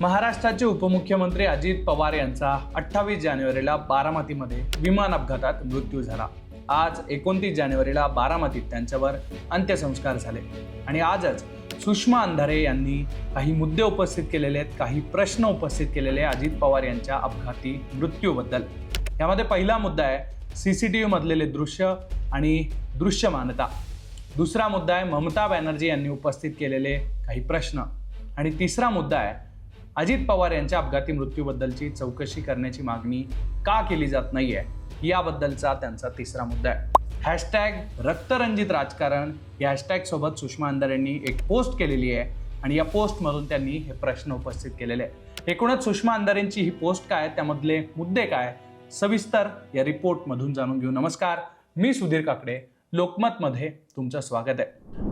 महाराष्ट्राचे उपमुख्यमंत्री अजित पवार यांचा अठ्ठावीस जानेवारीला बारामतीमध्ये विमान अपघातात मृत्यू झाला. आज एकोणतीस जानेवारीला बारामतीत त्यांच्यावर अंत्यसंस्कार झाले. आणि आजच सुषमा अंधारे यांनी काही मुद्दे उपस्थित केलेले आहेत काही प्रश्न उपस्थित केलेले अजित पवार यांच्या अपघाती मृत्यूबद्दल. यामध्ये पहिला मुद्दा आहे सी सी टी व्हीमधलेले दृश्य आणि दृश्यमानता. दुसरा मुद्दा आहे ममता बॅनर्जी यांनी उपस्थित केलेले काही प्रश्न. आणि तिसरा मुद्दा आहे अजित पवार यांच्या अपघाती मृत्यूबद्दलची चौकशी करण्याची मागणी का केली जात नाहीये याबद्दलचा त्यांचा तिसरा मुद्दा आहे. हॅशटॅग रक्तरंजित राजकारण या हॅशटॅग सोबत सुषमा अंधार यांनी एक पोस्ट केलेली आहे आणि या पोस्टमधून त्यांनी हे प्रश्न उपस्थित केलेले आहे एकूणच सुषमा अंधारेंची ही पोस्ट काय त्यामधले मुद्दे काय सविस्तर या रिपोर्टमधून जाणून घेऊ. नमस्कार मी सुधीर काकडे लोकमतमध्ये तुमचं स्वागत आहे.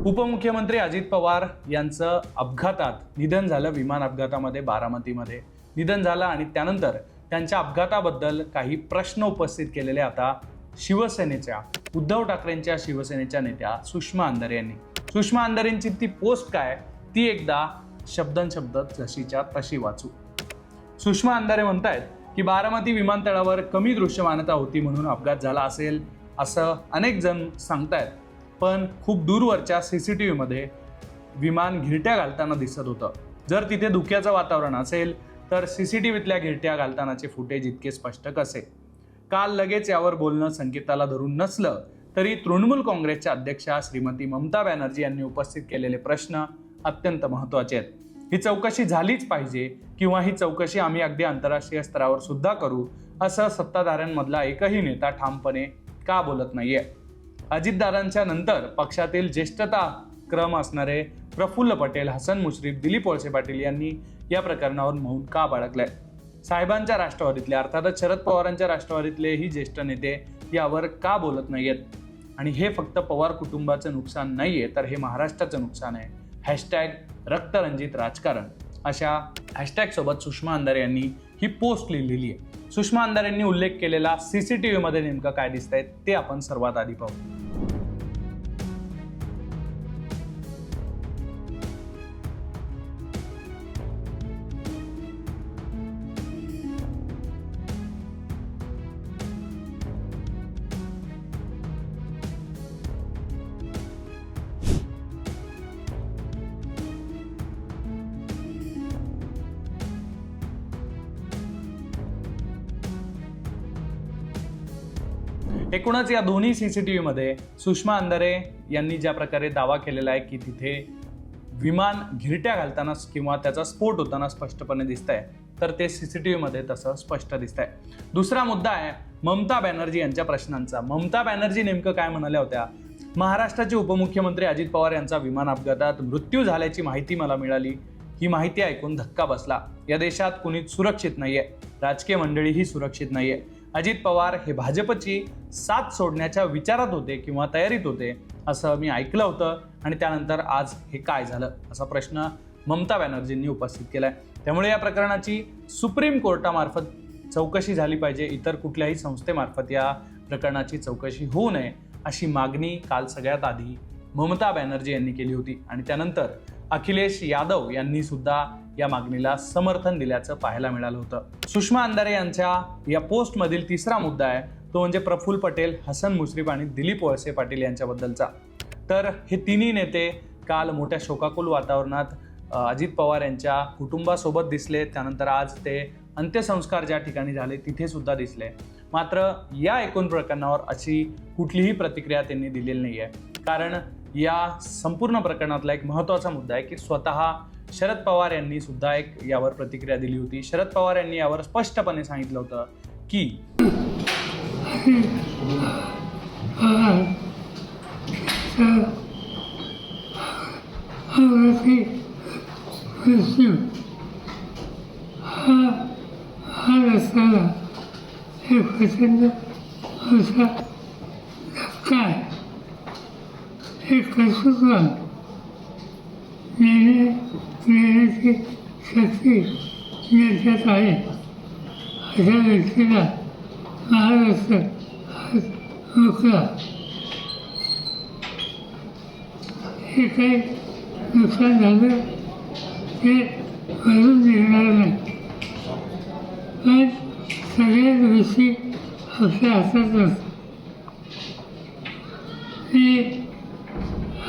उपमुख्यमंत्री अजित पवार यांचं अपघातात निधन झालं विमान अपघातामध्ये बारामतीमध्ये. निधन झालं आणि त्यानंतर त्यांच्या अपघाताबद्दल काही प्रश्न उपस्थित केलेले आता शिवसेनेच्या उद्धव ठाकरेंच्या शिवसेनेच्या नेत्या सुषमा अंधारे यांनी. सुषमा अंधारेंची ती पोस्ट काय? ती एकदा शब्दनशब्द जशीच्या तशी वाचू. सुषमा अंधारे म्हणतायत की बारामती विमानतळावर कमी दृश्यमानता होती म्हणून अपघात झाला असेल. असं अनेक जण सांगतायत पण खूप दूरवरच्या सी सी टी व्हीमध्ये विमान घिरट्या घालताना दिसत होतं. जर तिथे धुक्याचं वातावरण असेल तर सी सी टी व्हीतल्या घिरट्या घालतानाचे फुटेज इतके स्पष्ट कसे? काल लगेच यावर बोलणं संकेताला धरून नसलं तरी तृणमूल काँग्रेसच्या अध्यक्षा श्रीमती ममता बॅनर्जी यांनी उपस्थित केलेले प्रश्न अत्यंत महत्त्वाचे आहेत. ही चौकशी झालीच पाहिजे किंवा ही चौकशी आम्ही अगदी आंतरराष्ट्रीय स्तरावर सुद्धा करू असं सत्ताधाऱ्यांमधला एकही नेता ठामपणे का बोलत नाहीये. अजितदादांच्या नंतर पक्षातील ज्येष्ठता क्रम असणारे प्रफुल्ल पटेल हसन मुश्रीफ दिलीप वळसे पाटील यांनी या प्रकरणावर मौन का बाळगलंय? साहेबांच्या राष्ट्रवादीतले अर्थातच शरद पवारांच्या राष्ट्रवादीतलेही ज्येष्ठ नेते यावर का बोलत नाहीयेत? आणि हे फक्त पवार कुटुंबाचं नुकसान नाहीये तर हे महाराष्ट्राचं नुकसान आहे. हॅशटॅग रक्तरंजित राजकारण. अशा हॅशटॅग सोबत सुषमा अंधारे यांनी ही पोस्ट लिहिलेली आहे सुषमा अंधारेंनी उल्लेख केलेला सीसीटीव्हीमध्ये नेमकं काय दिसतंय ते आपण सर्वात आधी पाहू. एकूणच या दोन्ही सी सी टी व्हीमध्ये सुषमा अंधारे यांनी ज्या प्रकारे दावा केलेला आहे की तिथे विमान घिरट्या घालताना किंवा त्याचा स्फोट होताना स्पष्टपणे दिसत आहे तर ते सी सी टी व्हीमध्ये तसं स्पष्ट दिसत आहे दुसरा मुद्दा आहे ममता बॅनर्जी यांच्या प्रश्नांचा. ममता बॅनर्जी नेमकं काय म्हणाल्या होत्या? महाराष्ट्राचे उपमुख्यमंत्री अजित पवार यांचा विमान अपघातात मृत्यू झाल्याची माहिती मला मिळाली. ही माहिती ऐकून धक्का बसला. या देशात कुणीच सुरक्षित नाहीये. राजकीय मंडळीही सुरक्षित नाहीये. अजित पवार हे भाजपची साथ सोडण्याच्या विचारात होते किंवा तयारीत होते असं मी ऐकलं होतं आणि त्यानंतर आज हे काय झालं असा प्रश्न ममता बॅनर्जींनी उपस्थित केला आहे त्यामुळे या प्रकरणाची सुप्रीम कोर्टामार्फत चौकशी झाली पाहिजे इतर कुठल्याही संस्थेमार्फत या प्रकरणाची चौकशी होऊ नये अशी मागणी काल सगळ्यात आधी ममता बॅनर्जी यांनी केली होती. आणि त्यानंतर अखिलेश यादव यांनी सुद्धा या मागणीला समर्थन दिल्याचं पाहायला मिळालं होतं. सुषमा अंधारे यांच्या या पोस्टमधील तिसरा मुद्दा आहे तो म्हणजे प्रफुल्ल पटेल हसन मुश्रीफ आणि दिलीप वळसे पाटील यांच्याबद्दलचा. तर हे तिन्ही नेते काल मोठ्या शोकाकुल वातावरणात अजित पवार यांच्या कुटुंबासोबत दिसले. त्यानंतर आज ते अंत्यसंस्कार ज्या ठिकाणी झाले तिथे सुद्धा दिसले. मात्र या एकूण प्रकरणावर अशी कुठलीही प्रतिक्रिया त्यांनी दिलेली नाही आहे कारण या संपूर्ण प्रकरणातला एक महत्त्वाचा मुद्दा आहे की स्वतः शरद पवार यांनी सुद्धा एक यावर प्रतिक्रिया दिली होती शरद पवार यांनी यावर स्पष्टपणे सांगितलं होतं की हा हे कर्तृत्व निर्णय घेण्याची शक्ती ज्यांच्यात आहे. अशा व्यक्तीला महाराष्ट्र मोकळा हे काही नुकसान झालं ते भरून निघणार नाही. पण सगळ्याच गोष्टी आपल्या हातात असतात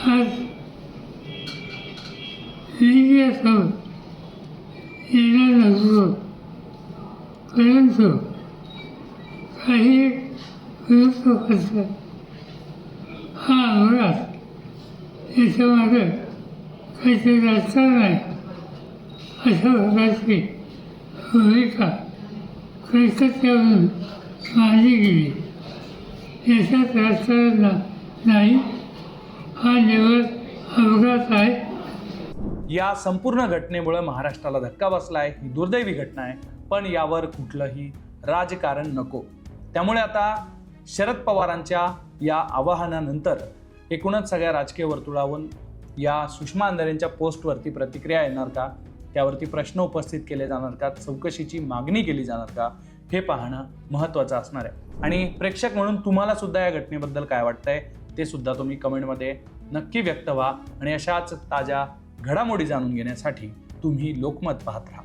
मी आज मीडियासमोर येणार नसतो परंतु काही विरुद्ध पक्षात हा अनुराग याच्यामागे काहीतरी राजकारण आहे अशा प्रकारची भूमिका कलकत्त्यावरून मांडली गेली याच्यात राजकारण ना- नाही हा निवड अपघात आहे. या संपूर्ण घटनेमुळे महाराष्ट्राला धक्का बसला आहे ही दुर्दैवी घटना आहे. पण यावर कुठलंही राजकारण नको. त्यामुळे आता शरद पवारांच्या या आवाहनानंतर एकूणच सगळ्या राजकीय वर्तुळावरून या सुषमा अंधारेंच्या पोस्टवरती प्रतिक्रिया येणार का? त्यावरती प्रश्न उपस्थित केले जाणार का? चौकशीची मागणी केली जाणार का? हे पाहणं महत्त्वाचं असणार आहे. आणि प्रेक्षक म्हणून तुम्हाला सुद्धा या घटनेबद्दल काय वाटतंय? ते सुद्धा तुम्ही कमेंटमध्ये नक्की व्यक्त व्हा आणि अशाच ताज्या घडामोडी जाणून घेण्यासाठी तुम्ही लोकमत पाहत राहा.